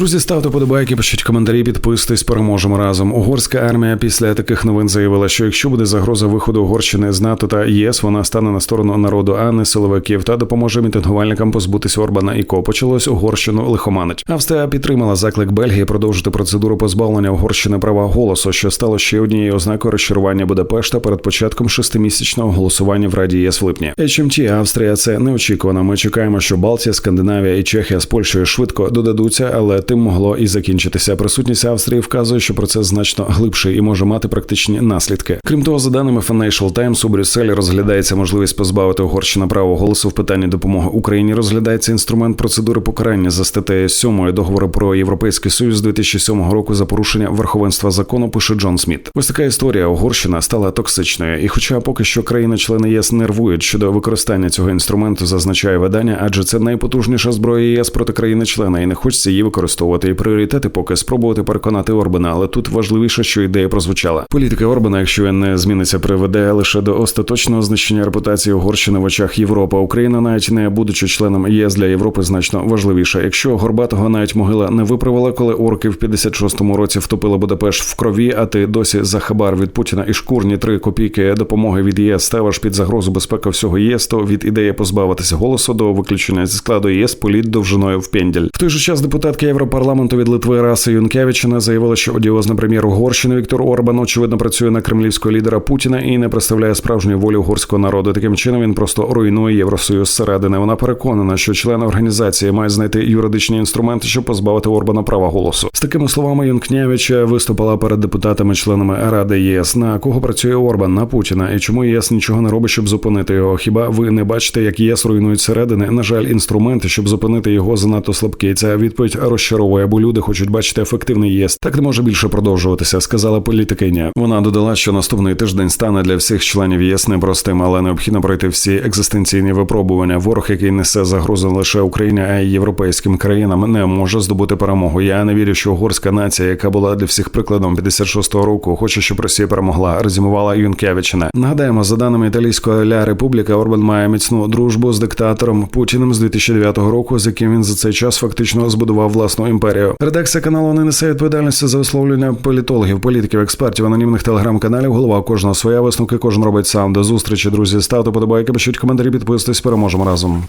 Друзі, ставте подобайки, пишіть коментарі, підписуйтесь, переможемо разом. Угорська армія після таких новин заявила, що якщо буде загроза виходу Угорщини з НАТО та ЄС, вона стане на сторону народу, а не силовиків, та допоможе мітингувальникам позбутись Орбана і Ко. Почалось Угорщину лихоманить. Австрія підтримала заклик Бельгії продовжити процедуру позбавлення Угорщини права голосу, що стало ще однією ознакою розчарування Будапешта перед початком шестимісячного голосування в Раді ЄС в липні. HMT Австрія це неочікувано. Ми чекаємо, що Балтія, Скандинавія і Чехія з Польщею швидко додадуться, але тим могло і закінчитися. Присутність Австрії вказує, що процес значно глибший і може мати практичні наслідки. Крім того, за даними Financial Times, у Брюсселі розглядається можливість позбавити Угорщина права голосу в питанні допомоги Україні. Розглядається інструмент процедури покарання за статтею 7 договору про європейський союз 2007 року за порушення верховенства закону. Пише Джон Сміт. Ось така історія. Угорщина стала токсичною, і, хоча поки що країни-члени ЄС нервують щодо використання цього інструменту, зазначає видання, адже це найпотужніша зброя ЄС проти країни-члена, і не хочеться її використовувати. І пріоритети поки спробувати переконати Орбана, але тут важливіше, що ідея прозвучала. Політика Орбана, якщо він не зміниться, приведе лише до остаточного знищення репутації Угорщини в очах Європи. Україна, навіть не будучи членом ЄС для Європи, значно важливіша. Якщо Горбатого навіть могила не виправила, коли орки в 56-му році втопили Будапешт в крові, а ти досі за хабар від Путіна і шкурні три копійки допомоги від ЄС ставиш під загрозу безпеки всього ЄС, то від ідеї позбавитися голосу до виключення зі складу ЄС політ довжиною в пенділь. В той же час депутатка Європарламенту від Литви Раси Юнкевичина заявила, що одіозний прем'єр Угорщини Віктор Орбан очевидно працює на кремлівського лідера Путіна і не представляє справжньої волі угорського народу. Таким чином він просто руйнує Євросоюз зсередини. Вона переконана, що члени організації мають знайти юридичні інструменти, щоб позбавити Орбана права голосу. З такими словами Юнкнявич виступила перед депутатами-членами Ради ЄС. На кого працює Орбан на Путіна і чому ЄС нічого не робить, щоб зупинити його? Хіба ви не бачите, як ЄС руйнують середини? На жаль, інструменти, щоб зупинити його, занадто слабкі. Ця відповідь розчаровує, бо люди хочуть бачити ефективний ЄС. Так не може більше продовжуватися, сказала політикиня. Вона додала, що наступний тиждень стане для всіх членів ЄС непростим, але необхідно пройти всі екзистенційні випробування. Ворог, який несе загрозу лише Україні, а й європейським країнам, не може здобути перемогу. Я не вірю, що угорська нація, яка була для всіх прикладом 56-го року, хоче, щоб Росія перемогла. Резюмувала Юнкевичина. Нагадаємо, за даними італійської ля Републіка, Орбан має міцну дружбу з диктатором Путіним з 2009 року, з яким він за цей час фактично збудував власну імперію. Редакція каналу не несе відповідальності за висловлювання політологів, політиків, експертів, анонімних телеграм-каналів. Голова кожного своя висновки, кожен робить сам. До зустрічі, друзі. Ставте подобайки, пишіть коментарі, підписуйтесь, переможемо разом.